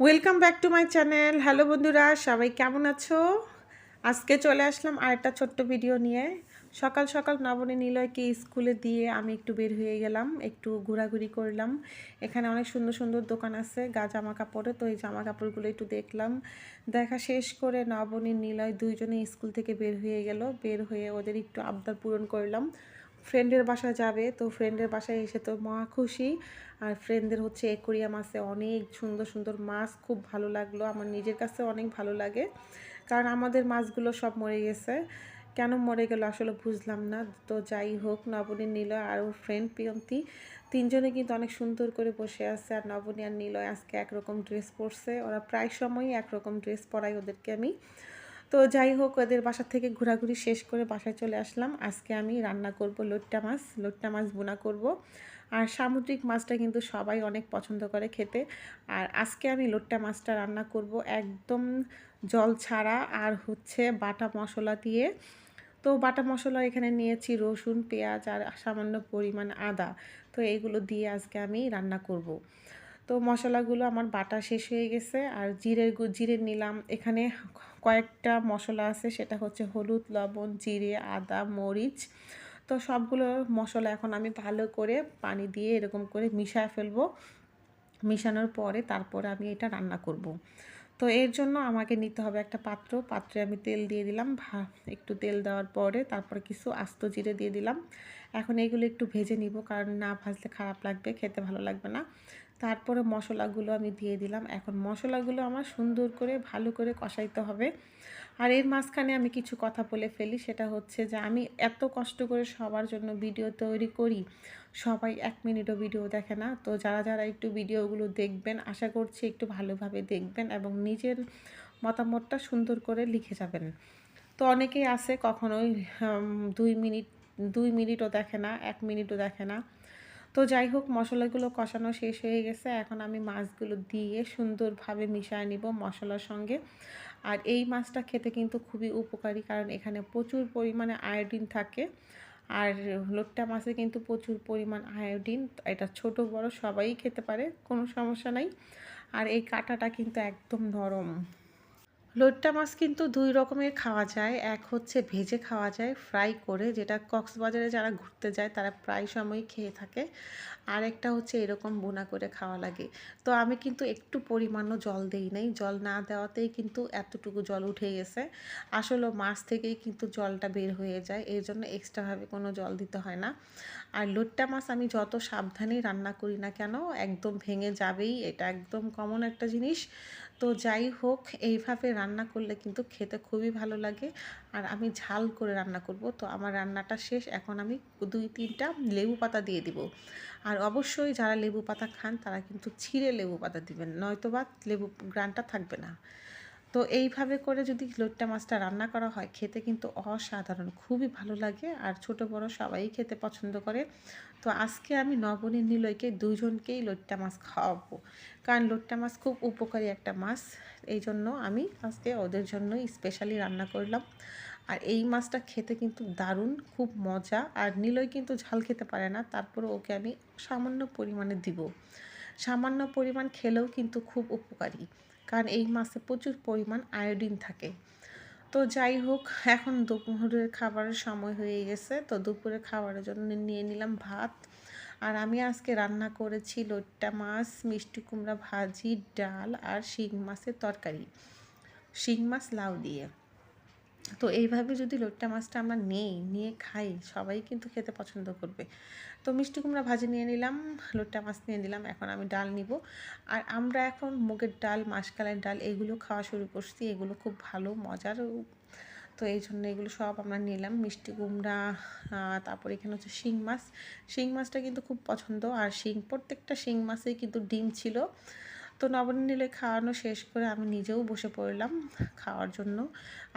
Welcome back to my channel hello বন্ধুরা, সবাই কেমন আছো? আজকে চলে আসলাম আরেকটা ছোট্ট ভিডিও নিয়ে। সকাল সকাল নবনী নিলয়কে স্কুলে দিয়ে আমি একটু বের হয়ে গেলাম, একটু ঘোরাঘুরি করলাম। এখানে অনেক সুন্দর সুন্দর দোকান আছে, গা জামা কাপড়ে, তো এই জামা কাপড়গুলো একটু দেখলাম। দেখা শেষ করে নবনী নিলয় দুইজনে স্কুল থেকে বের হয়ে গেল। বের হয়ে ওদের একটু আবদার পূরণ করলাম। ফ্রেন্ডের বাসায় যাবে, তো ফ্রেন্ডের বাসায় এসে তো মহা খুশি। আর ফ্রেন্ডদের হচ্ছে একুরিয়াম আছে, অনেক সুন্দর সুন্দর মাছ, খুব ভালো লাগল। আমার নিজের কাছে অনেক ভালো লাগে। কারণ আমাদের মাছগুলো সব মরে গেছে। কেন মরে গেল আসলে বুঝলাম না। তো যাই হোক, নবনী নিলয় আর ওর ফ্রেন্ড প্রিয়ন্তী। তিনজনে কিন্তু অনেক সুন্দর করে বসে আছে। আর নবনী আর নিলয় আজকে একরকম ড্রেস পরছে। ওরা প্রায় সময়ই একরকম ড্রেস পরাই ওদেরকে আমি। তো যাই হোক, ওদের বাসা থেকে ঘোরাঘুরি শেষ করে বাসায় চলে আসলাম। আজকে আমি রান্না করব লোট্টা মাছ লোট্টা মাছ বোনা করব। আর সামুদ্রিক মাছটা কিন্তু সবাই অনেক পছন্দ করে খেতে। আর আজকে আমি লোট্টা মাছটা রান্না করব একদম জল ছাড়া আর হচ্ছে বাটা মশলা দিয়ে। তো বাটা মশলা এখানে নিয়েছি রসুন, পেঁয়াজ আর সামান্য পরিমাণ আদা। তো এইগুলো দিয়ে আজকে আমি রান্না করব। তো মশলাগুলো আমার বাটা শেষ হয়ে গেছে। আর জিরের জিরে নিলাম। এখানে কয়েকটা মশলা আছে, সেটা হচ্ছে হলুদ, লবণ, জিরে, আদা, মরিচ। তো সবগুলো মশলা এখন আমি ভালো করে পানি দিয়ে এরকম করে মিশায় ফেলব। মিশানোর পরে তারপরে আমি এটা রান্না করব। তো এর জন্য আমাকে নিতে হবে একটা পাত্র। পাত্রে আমি তেল দিয়ে দিলাম। ভা, একটু তেল দেওয়ার পরে তারপরে কিছু আস্ত জিরে দিয়ে দিলাম। এখন এগুলো একটু ভেজে নিব, কারণ না ভাজলে খারাপ লাগবে, খেতে ভালো লাগবে না। তারপরে মশলাগুলো আমি দিয়ে দিলাম। এখন মশলাগুলো আমার সুন্দর করে ভালো করে কষাইতে হবে। আর এর মাঝখানে আমি কিছু কথা বলে ফেলি, সেটা হচ্ছে যে আমি এত কষ্ট করে সবার জন্য ভিডিও তৈরি করি, সবাই এক মিনিটও ভিডিও দেখে না। তো যারা যারা একটু ভিডিওগুলো দেখবেন, আশা করছি একটু ভালোভাবে দেখবেন এবং নিজের মতামতটা সুন্দর করে লিখে যাবেন। তো অনেকেই আছে কখনোই দুই মিনিট, দুই মিনিটও দেখে না, এক মিনিটও দেখে না। তো যাই হোক, মশলাগুলো কষানো শেষ হয়ে গেছে। এখন আমি মাছগুলো দিয়ে সুন্দরভাবে মিশিয়ে নিব মশলার সঙ্গে। আর এই মাছটা খেতে কিন্তু খুবই উপকারী, কারণ এখানে প্রচুর পরিমাণে আয়োডিন থাকে। আর লোট্টা মাছে কিন্তু প্রচুর পরিমাণ আয়োডিন এটা ছোট, বড়, সবাই খেতে পারে, কোনো সমস্যা নাই। আর এই কাঁটাটা কিন্তু একদম নরম। লোট্টা মাছ কিন্তু দুই রকমের খাওয়া যায়। এক হচ্ছে ভেজে খাওয়া যায় ফ্রাই করে, যেটা কক্সবাজারে যারা ঘুরতে যায়, তারা প্রায় সময় খেয়ে থাকে। আর একটা হচ্ছে এরকম বোনা করে খাওয়া লাগে। তো আমি কিন্তু একটু পরিমাণও জল দেই নাই। জল না দেওয়াতেই কিন্তু এতটুকু জল উঠে গেছে। আসলে মাছ থেকেই কিন্তু জলটা বের হয়ে যায়। এই জন্য এক্সট্রাভাবে কোনো জল দিতে হয় না। আর লোট্টা মাছ আমি যত সাবধানেই রান্না করি না কেন, একদম ভেঙে যাবেই। এটা একদম কমন একটা জিনিস। তো যাই হোক, এইভাবে রান্না করলে কিন্তু খেতে খুবই ভালো লাগে। আর আমি ঝাল করে রান্না করব। তো আমার রান্নাটা শেষ। এখন আমি দুই তিনটা লেবু পাতা দিয়ে দিব। আর অবশ্যই যারা লেবু পাতা খান, তারা কিন্তু ছিঁড়ে লেবু পাতা দিবেন। নয়তো বা লেবু গ্রানটা থাকবে না। তো এইভাবে করে যদি লোট্টা মাছটা রান্না করা হয়, খেতে কিন্তু অসাধারণ, খুবই ভালো লাগে। আর ছোট বড় সবাই খেতে পছন্দ করে। তো আজকে আমি নবনী নিলয়কে দুজনকেই লোট্টা মাছ খাওয়াবো। কারণ লোট্টা মাছ খুব উপকারী একটা মাছ। এই জন্য আমি আজকে ওদের জন্যই স্পেশালি রান্না করলাম। আর এই মাছটা খেতে কিন্তু দারুণ, খুব মজা। আর নিলয় কিন্তু ঝাল খেতে পারে না তারপরে ওকে আমি সামান্য পরিমাণে দিব। সামান্য পরিমাণ খেলেও কিন্তু খুব উপকারী। কারণ এই মাছে প্রচুর পরিমাণ আয়োডিন থাকে। তো যাই হোক এখন দুপুরের খাবারের সময় হয়ে গেছে। তো দুপুরে খাবারের জন্য নিয়ে নিলাম ভাত। আর আমি আজকে রান্না করেছি লোট্টা মাছ, মিষ্টি কুমড়া ভাজি, ডাল আর শিং মাছের তরকারি। শিং মাছ লাউ দিয়ে। তো এইভাবে যদি লোট্টা মাছটা আমরা নেই, নিয়ে খাই, সবাই কিন্তু খেতে পছন্দ করবে। তো মিষ্টি কুমড়া ভাজি নিয়ে নিলাম, লোট্টা মাছ নিয়ে নিলাম, এখন আমি ডাল নিব। আর আমরা এখন মুগের ডাল, মাসকালের ডাল, এগুলো খাওয়া শুরু করছি, এগুলো খুব ভালো, মজার। তো এই জন্য এগুলো সব আমরা নিলাম, মিষ্টি কুমড়া তারপর এখানে হচ্ছে শিং মাছ। শিং মাছটা কিন্তু খুব পছন্দ, আর শিং, প্রত্যেকটা শিং মাছেই কিন্তু ডিম ছিল। তো নবনীলে খাওয়ানো শেষ করে আমি নিজেও বসে পড়লাম খাওয়ার জন্য।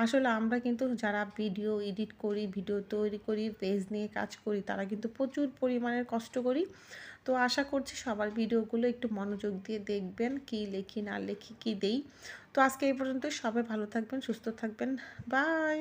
আসলে আমরা কিন্তু যারা ভিডিও এডিট করি, ভিডিও তৈরি করি, পেজ নিয়ে কাজ করি, তারা কিন্তু প্রচুর পরিমাণের কষ্ট করি। তো আশা করছি সবার ভিডিওগুলো একটু মনোযোগ দিয়ে দেখবেন, কি লেখি, না লেখি, কি দেই। তো আজকে এই পর্যন্ত সবাই ভালো থাকবেন, সুস্থ থাকবেন। বাই!